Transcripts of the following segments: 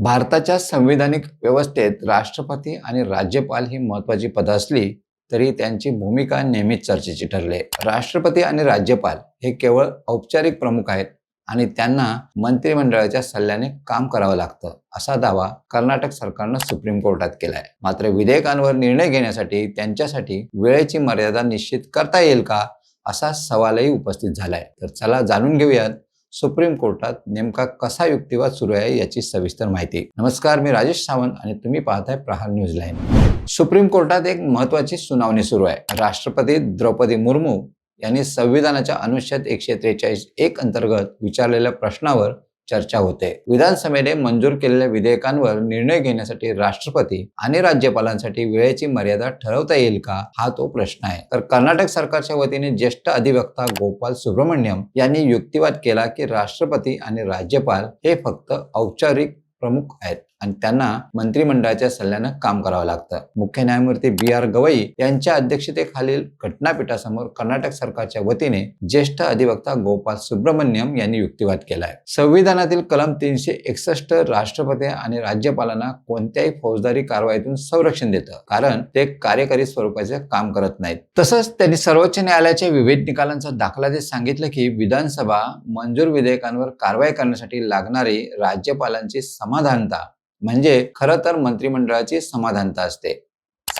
भारताच्या संविधानिक व्यवस्थेत राष्ट्रपती आणि राज्यपाल ही महत्वाची पदं असली तरी त्यांची भूमिका नेहमीच चर्चेची ठरली आहे. राष्ट्रपती आणि राज्यपाल हे केवळ औपचारिक प्रमुख आहेत आणि त्यांना मंत्रिमंडळाच्या सल्ल्याने काम करावं लागतं असा दावा कर्नाटक सरकारनं सुप्रीम कोर्टात केलाय मात्र विधेयकांवर निर्णय घेण्यासाठी त्यांच्यासाठी वेळेची मर्यादा निश्चित करता येईल का असा सवालही उपस्थित झालाय तर चला जाणून घेऊयात सुप्रीम कोर्टात नेमका कसा युक्तिवाद सुरू आहे याची सविस्तर माहिती. नमस्कार मी राजेश सावंत आणि तुम्ही पाहताय प्रहार न्यूज लाईन. सुप्रीम कोर्टात एक महत्वाची सुनावणी सुरू आहे. राष्ट्रपती द्रौपदी मुर्मू यांनी संविधानाच्या अनुच्छेद एकशे त्रेचाळीस एक अंतर्गत विचारलेल्या प्रश्नावर चर्चा होते. विधानसभेने मंजूर केलेल्या विधेयकांवर निर्णय घेण्यासाठी राष्ट्रपती आणि राज्यपालांसाठी वेळेची मर्यादा ठरवता येईल का हा तो प्रश्न आहे. तर कर्नाटक सरकारच्या वतीने ज्येष्ठ अधिवक्ता गोपाल सुब्रमण्यम यांनी युक्तिवाद केला की राष्ट्रपती आणि राज्यपाल हे फक्त औपचारिक प्रमुख आहेत. आणि त्यांना मंत्रिमंडळाच्या सल्ल्यानं काम करावं लागतं. मुख्य न्यायमूर्ती बी आर गवई यांच्या अध्यक्षतेखालील घटनापीठासमोर कर्नाटक सरकारच्या वतीने ज्येष्ठ अधिवक्ता गोपाल सुब्रमण्यम यांनी युक्तिवाद केलाय. संविधानातील कलम तीनशे एकसष्ट राष्ट्रपती आणि राज्यपालांना कोणत्याही फौजदारी कारवाईतून संरक्षण देतं. कारण ते कार्यकारी स्वरूपाचे काम करत नाहीत. तसंच त्यांनी सर्वोच्च न्यायालयाच्या विविध निकालांचा दाखला देत सांगितलं की विधानसभा मंजूर विधेयकांवर कारवाई करण्यासाठी लागणारी राज्यपालांची समाधानता म्हणजे खरं तर मंत्रिमंडळाची समाधानता असते.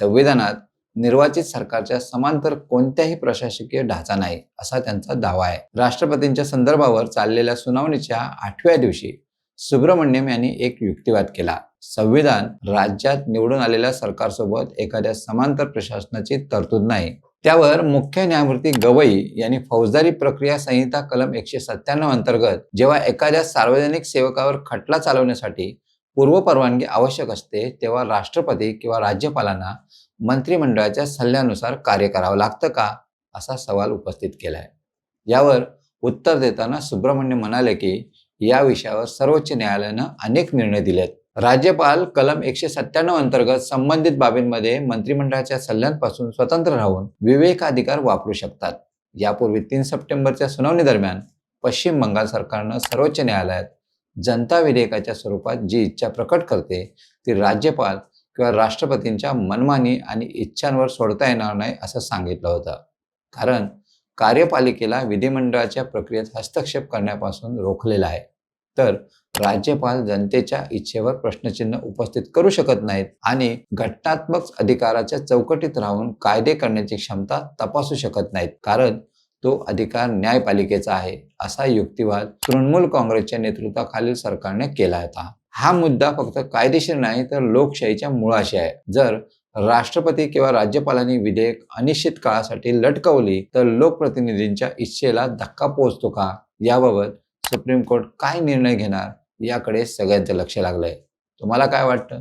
संविधानात निर्वाचित सरकारच्या समांतर कोणत्याही प्रशासकीय ढाचा नाही असा त्यांचा दावा आहे. राष्ट्रपतींच्या संदर्भावर चाललेल्या सुनावणीच्या आठव्या दिवशी सुब्रमण्यम यांनी एक युक्तिवाद केला. संविधान राज्यात निवडून आलेल्या सरकारसोबत एखाद्या समांतर प्रशासनाची तरतूद नाही. त्यावर मुख्य न्यायमूर्ती गवई यांनी फौजदारी प्रक्रिया संहिता कलम एकशे सत्त्याण्णव अंतर्गत जेव्हा एखाद्या सार्वजनिक सेवकावर खटला चालवण्यासाठी पूर्व परवानगी आवश्यक असते तेव्हा राष्ट्रपती किंवा राज्यपालांना मंत्रिमंडळाच्या सल्ल्यानुसार कार्य करावं लागतं का? असा सवाल उपस्थित केला आहे यावर उत्तर देताना सुब्रमण्य म्हणाले की या विषयावर सर्वोच्च न्यायालयानं अनेक निर्णय दिलेत. राज्यपाल कलम एकशे सत्त्याण्णव अंतर्गत संबंधित बाबींमध्ये मंत्रिमंडळाच्या सल्ल्यांपासून स्वतंत्र राहून विवेकाधिकार वापरू शकतात. यापूर्वी तीन सप्टेंबरच्या सुनावणी दरम्यान पश्चिम बंगाल सरकारनं सर्वोच्च न्यायालयात जनता विधेयकाच्या स्वरूपात जी इच्छा प्रकट करते ती राज्यपाल किंवा राष्ट्रपतींच्या मनमानी आणि इच्छांवर सोडता येणार नाही असं सांगितलं होतं. कारण कार्यपालिकेला विधिमंडळाच्या प्रक्रियेत हस्तक्षेप करण्यापासून रोखलेला आहे. तर राज्यपाल जनतेच्या इच्छेवर प्रश्नचिन्ह उपस्थित करू शकत नाहीत आणि घटनात्मक अधिकाराच्या चौकटीत राहून कायदे करण्याची क्षमता तपासू शकत नाहीत. कारण तो अधिकार न्यायपालिकेचा आहे असा युक्तिवाद तृणमूल काँग्रेसच्या नेतृत्वाखालील सरकारने केला होता. हा मुद्दा फक्त कायदेशीर नाही तर लोकशाहीच्या मुळाशी आहे. जर राष्ट्रपती किंवा राज्यपालांनी विधेयक अनिश्चित काळासाठी लटकवली तर लोकप्रतिनिधींच्या इच्छेला धक्का पोहोचतो का? याबाबत सुप्रीम कोर्ट काय निर्णय घेणार? याकडे सगळ्यांचं लक्ष लागलंय. तुम्हाला काय वाटतं?